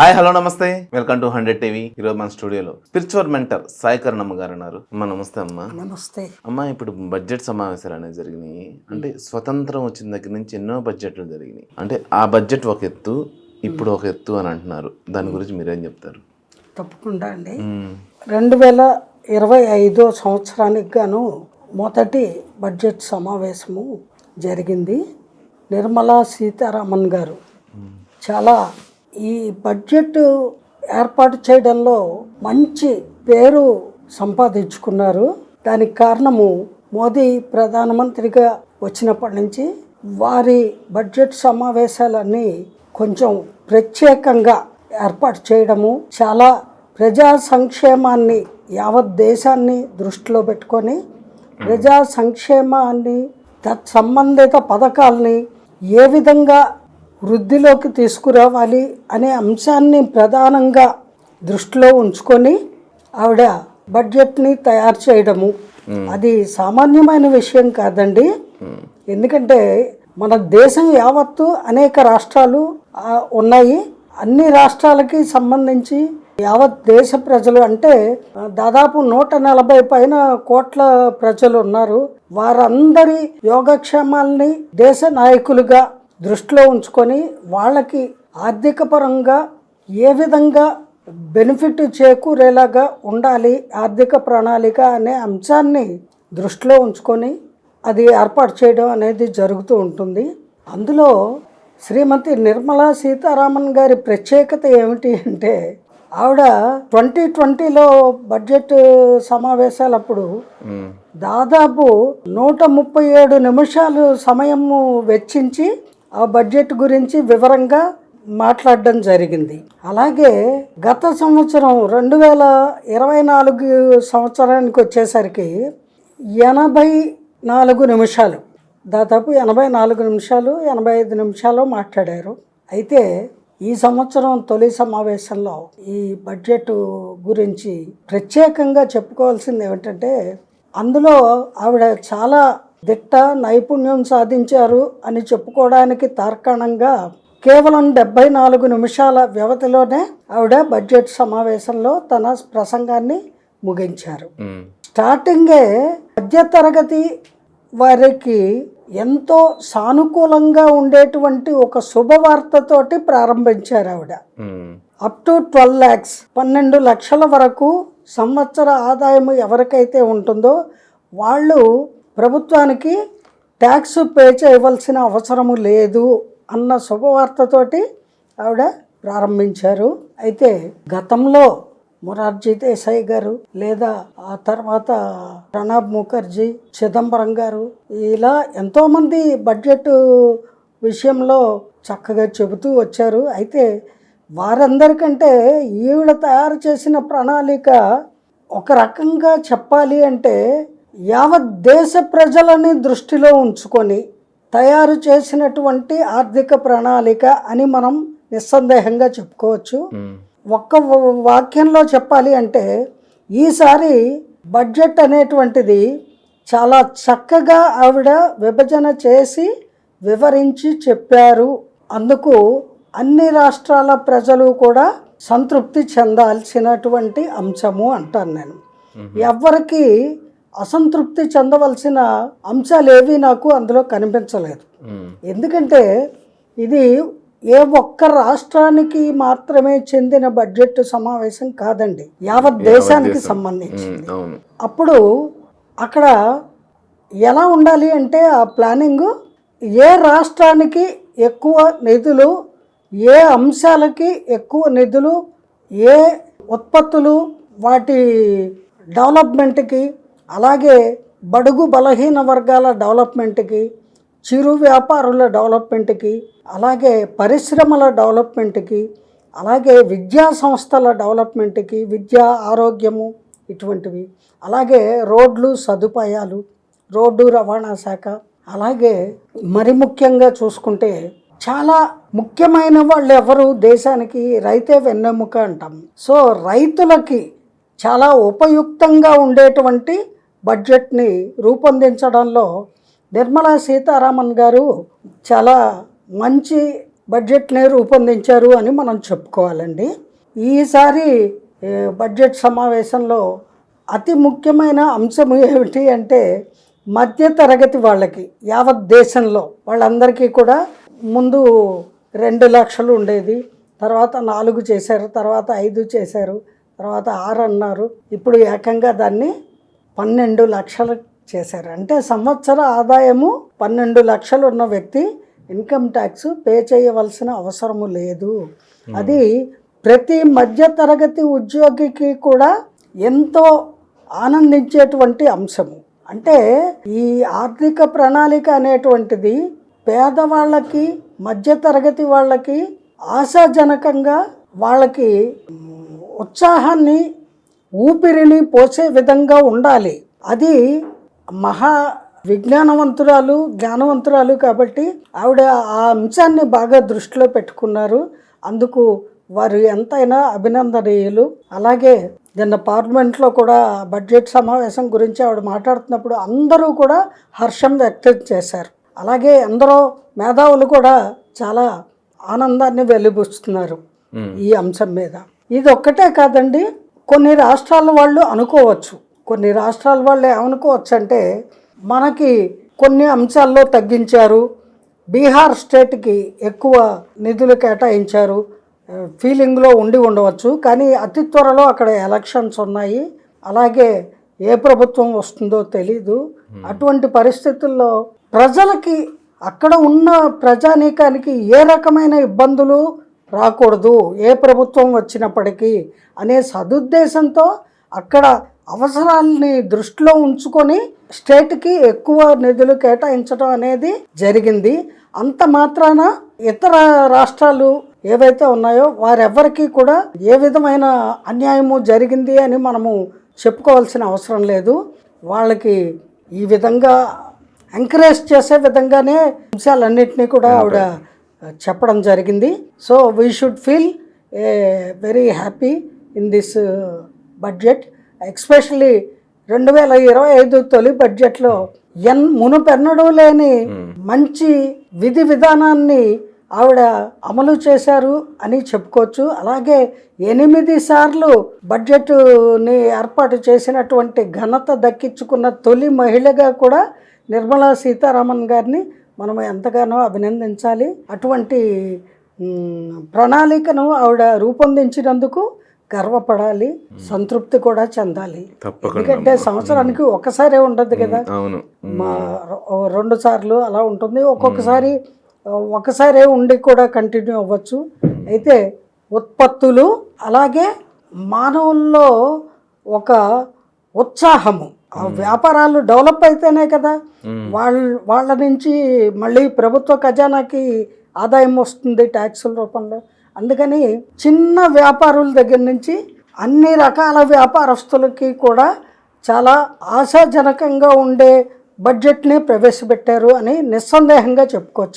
Hi hello నమస్తే. Welcome to hundred TV. ఈరోజు మన స్టూడియోలో స్పిరిచువల్ మెంటర్ సాయికరణమ్మ గారు ఉన్నారు. అమ్మ నమస్తే అమ్మ. నమస్తే. అమ్మ ఇప్పుడు బడ్జెట్ సమావేశాలు అనేవి జరిగినాయి. అంటే స్వతంత్రం వచ్చిన దగ్గర నుంచి ఎన్నో బడ్జెట్లు జరిగినాయి. అంటే ఆ బడ్జెట్ ఒక ఎత్తు ఇప్పుడు ఒక ఎత్తు అని అంటున్నారు. దాని గురించి మీరేం చెప్తారు? తప్పకుండా అండి. రెండు వేల ఇరవై ఐదో సంవత్సరానికి గాను మొదటి బడ్జెట్ సమావేశము జరిగింది. నిర్మలా సీతారామన్ గారు. చాలా ఈ బడ్జెట్ ఏర్పాటు చేయడంలో మంచి పేరు సంపాదించుకున్నారు. దానికి కారణము మోదీ ప్రధానమంత్రిగా వచ్చినప్పటి నుంచి వారి బడ్జెట్ సమావేశాలన్నీ కొంచెం ప్రత్యేకంగా ఏర్పాటు చేయడము చాలా ప్రజా సంక్షేమాన్ని యావత్ దేశాన్ని దృష్టిలో పెట్టుకొని ప్రజా సంక్షేమాన్ని తత్సంబంధిత పథకాల్ని ఏ విధంగా వృద్ధిలోకి తీసుకురావాలి అనే అంశాన్ని ప్రధానంగా దృష్టిలో ఉంచుకొని ఆవిడ బడ్జెట్ని తయారు చేయడము. అది సామాన్యమైన విషయం కాదండి. ఎందుకంటే మన దేశం యావత్తు అనేక రాష్ట్రాలు ఉన్నాయి. అన్ని రాష్ట్రాలకి సంబంధించి యావత్ దేశ ప్రజలు అంటే దాదాపు నూట నలభై పైన కోట్ల ప్రజలు ఉన్నారు. వారందరి యోగక్షేమాల్ని దేశ నాయకులుగా దృష్టిలో ఉంచుకొని వాళ్ళకి ఆర్థిక పరంగా ఏ విధంగా బెనిఫిట్ చేకూరేలాగా ఉండాలి ఆర్థిక ప్రణాళిక అనే అంశాన్ని దృష్టిలో ఉంచుకొని అది ఏర్పాటు చేయడం అనేది జరుగుతూ ఉంటుంది అందులో శ్రీమతి నిర్మలా సీతారామన్ గారి ప్రత్యేకత ఏమిటి అంటే ఆవిడ ట్వంటీ ట్వంటీలో బడ్జెట్ సమావేశాలప్పుడు. దాదాపు నూట ముప్పై ఏడు నిమిషాలు సమయము వెచ్చించి ఆ బడ్జెట్ గురించి వివరంగా మాట్లాడడం జరిగింది. అలాగే గత సంవత్సరం రెండు వేల ఇరవై నాలుగు సంవత్సరానికి వచ్చేసరికి ఎనభై నాలుగు నిమిషాలు దాదాపు ఎనభై నాలుగు నిమిషాలు ఎనభై ఐదు నిమిషాలు మాట్లాడారు. అయితే ఈ సంవత్సరం తొలి సమావేశంలో ఈ బడ్జెట్ గురించి ప్రత్యేకంగా చెప్పుకోవాల్సింది ఏమిటంటే అందులో ఆవిడ చాలా దిట్ట నైపుణ్యం సాధించారు అని చెప్పుకోవడానికి తార్కాణంగా కేవలం డెబ్బై నాలుగు నిమిషాల వ్యవధిలోనే ఆవిడ బడ్జెట్ సమావేశంలో తన ప్రసంగాన్ని ముగించారు. స్టార్టింగే మధ్యతరగతి వారికి ఎంతో సానుకూలంగా ఉండేటువంటి ఒక శుభవార్తతోటి ప్రారంభించారు ఆవిడ. అప్ టు ట్వెల్వ్ ల్యాక్స్ పన్నెండు లక్షల వరకు సంవత్సర ఆదాయం ఎవరికైతే ఉంటుందో వాళ్ళు ప్రభుత్వానికి ట్యాక్స్ పే చేయవలసిన అవసరము లేదు అన్న శుభవార్తతోటి ఆవిడ ప్రారంభించారు. అయితే గతంలో మొరార్జీ దేశాయ్ గారు లేదా ఆ తర్వాత ప్రణబ్ ముఖర్జీ చిదంబరం గారు ఇలా ఎంతోమంది బడ్జెట్ విషయంలో చక్కగా చెబుతూ వచ్చారు. అయితే వారందరికంటే ఈవిడ తయారు చేసిన ప్రణాళిక ఒక రకంగా చెప్పాలి అంటే యావత్ దేశ ప్రజలని దృష్టిలో ఉంచుకొని తయారు చేసినటువంటి ఆర్థిక ప్రణాళిక అని మనం నిస్సందేహంగా చెప్పుకోవచ్చు. ఒక్క వాక్యంలో చెప్పాలి అంటే ఈసారి బడ్జెట్ అనేటువంటిది చాలా చక్కగా ఆవిడ విభజన చేసి వివరించి చెప్పారు. అందుకు అన్ని రాష్ట్రాల ప్రజలు కూడా సంతృప్తి చెందాల్సినటువంటి అంశము అంటాను నేను. ఎవ్వరికి అసంతృప్తి చెందవలసిన అంశాలు ఏవి నాకు అందులో కనిపించలేదు. ఎందుకంటే ఇది ఏ ఒక్క రాష్ట్రానికి మాత్రమే చెందిన బడ్జెట్ సమావేశం కాదండి. యావత్ దేశానికి సంబంధించి మ్మ్. అవును. అప్పుడు అక్కడ ఎలా ఉండాలి అంటే ఆ ప్లానింగ్ ఏ రాష్ట్రానికి ఎక్కువ నిధులు ఏ అంశాలకి ఎక్కువ నిధులు ఏ ఉత్పత్తులు వాటి డెవలప్మెంట్కి అలాగే బడుగు బలహీన వర్గాల డెవలప్మెంట్కి చిరు వ్యాపారుల డెవలప్మెంట్కి అలాగే పరిశ్రమల డెవలప్మెంట్కి అలాగే విద్యా సంస్థల డెవలప్మెంట్కి విద్య ఆరోగ్యము ఇటువంటివి. అలాగే రోడ్లు సదుపాయాలు రోడ్డు రవాణా శాఖ. అలాగే మరి ముఖ్యంగా చూసుకుంటే చాలా ముఖ్యమైన వాళ్ళు ఎవరు దేశానికి రైతే వెన్నెముక అంటాం. సో రైతులకి చాలా ఉపయుక్తంగా ఉండేటువంటి బడ్జెట్ని రూపొందించడంలో నిర్మలా సీతారామన్ గారు చాలా మంచి బడ్జెట్ని రూపొందించారు అని మనం చెప్పుకోవాలండి. ఈసారి బడ్జెట్ సమావేశంలో అతి ముఖ్యమైన అంశం ఏమిటి అంటే మధ్య తరగతి వాళ్ళకి యావత్ దేశంలో వాళ్ళందరికీ కూడా ముందు రెండు లక్షలు ఉండేది తర్వాత నాలుగు చేశారు తర్వాత ఐదు చేశారు తర్వాత ఆరు అన్నారు. ఇప్పుడు ఏకంగా దాన్ని పన్నెండు లక్షలు చేశారు. అంటే సంవత్సర ఆదాయము పన్నెండు లక్షలు ఉన్న వ్యక్తి ఇన్కమ్ ట్యాక్స్ పే చేయవలసిన అవసరము లేదు. అది ప్రతి మధ్య తరగతి ఉద్యోగికి కూడా ఎంతో ఆనందించేటువంటి అంశము. అంటే ఈ ఆర్థిక ప్రణాళిక అనేటువంటిది పేదవాళ్ళకి మధ్య తరగతి వాళ్ళకి ఆశాజనకంగా వాళ్ళకి ఉత్సాహాన్ని ఊపిరిని పోసే విధంగా ఉండాలి. అది మహా విజ్ఞానవంతురాలు జ్ఞానవంతురాలు కాబట్టి ఆవిడ ఆ అంశాన్ని బాగా దృష్టిలో పెట్టుకున్నారు. అందుకు వారు ఎంతైనా అభినందనీయులు. అలాగే నిన్న పార్లమెంట్లో కూడా బడ్జెట్ సమావేశం గురించి ఆవిడ మాట్లాడుతున్నప్పుడు అందరూ కూడా హర్షం వ్యక్తం చేశారు. అలాగే ఎందరో మేధావులు కూడా చాలా ఆనందాన్ని వెలిబుస్తున్నారు ఈ అంశం మీద. ఇది ఒక్కటే కాదండి కొన్ని రాష్ట్రాల వాళ్ళు అనుకోవచ్చు. కొన్ని రాష్ట్రాల వాళ్ళు ఏమనుకోవచ్చు అంటే మనకి కొన్ని అంశాల్లో తగ్గించారు. బీహార్ స్టేట్కి ఎక్కువ నిధులు కేటాయించారు. ఫీలింగ్లో ఉండి ఉండవచ్చు. కానీ అతి త్వరలో అక్కడ ఎలక్షన్స్ ఉన్నాయి. అలాగే ఏ ప్రభుత్వం వస్తుందో తెలీదు. అటువంటి పరిస్థితుల్లో ప్రజలకి అక్కడ ఉన్న ప్రజానీకానికి ఏ రకమైన ఇబ్బందులు రాకూడదు. ఏ ప్రభుత్వం వచ్చినప్పటికీ అనే సదుద్దేశంతో అక్కడ అవసరాలని దృష్టిలో ఉంచుకొని స్టేట్కి ఎక్కువ నిధులు కేటాయించడం అనేది జరిగింది. అంత మాత్రాన ఇతర రాష్ట్రాలు ఏవైతే ఉన్నాయో వారెవ్వరికీ కూడా ఏ విధమైన అన్యాయము జరిగింది అని మనము చెప్పుకోవాల్సిన అవసరం లేదు. వాళ్ళకి ఈ విధంగా ఎంకరేజ్ చేసే విధంగానే అంశాలన్నింటినీ కూడా ఆవిడ చెప్పడం జరిగింది. So we should feel a very happy in this budget especially రెండు వేల ఇరవై ఐదు తొలి బడ్జెట్లో ఎన్ మునుపెన్నడూ లేని మంచి విధి విధానాన్ని ఆవిడ అమలు చేశారు అని చెప్పుకోవచ్చు. అలాగే ఎనిమిది సార్లు బడ్జెట్ని ఏర్పాటు చేసినటువంటి ఘనత దక్కించుకున్న తొలి మహిళగా కూడా నిర్మలా సీతారామన్ గారిని మనం ఎంతగానో అభినందించాలి. అటువంటి ప్రణాళికను ఆవిడ రూపొందించినందుకు గర్వపడాలి. సంతృప్తి కూడా చెందాలి. ఎందుకంటే సంవత్సరానికి ఒకసారే ఉండదు కదా. మా రెండు సార్లు అలా ఉంటుంది. ఒక్కొక్కసారి ఒకసారే ఉండి కూడా కంటిన్యూ అవ్వచ్చు. అయితే ఉత్పత్తులు అలాగే మానవుల్లో ఒక ఉత్సాహము. ఆ వ్యాపారాలు డెవలప్ అయితేనే కదా వాళ్ళ వాళ్ళ నుంచి మళ్ళీ ప్రభుత్వ ఖజానాకి ఆదాయం వస్తుంది ట్యాక్సుల రూపంలో. అందుకని చిన్న వ్యాపారుల దగ్గర నుంచి అన్ని రకాల వ్యాపారస్తులకి కూడా చాలా ఆశాజనకంగా ఉండే బడ్జెట్ని ప్రవేశపెట్టారు అని నిస్సందేహంగా చెప్పుకోవచ్చు.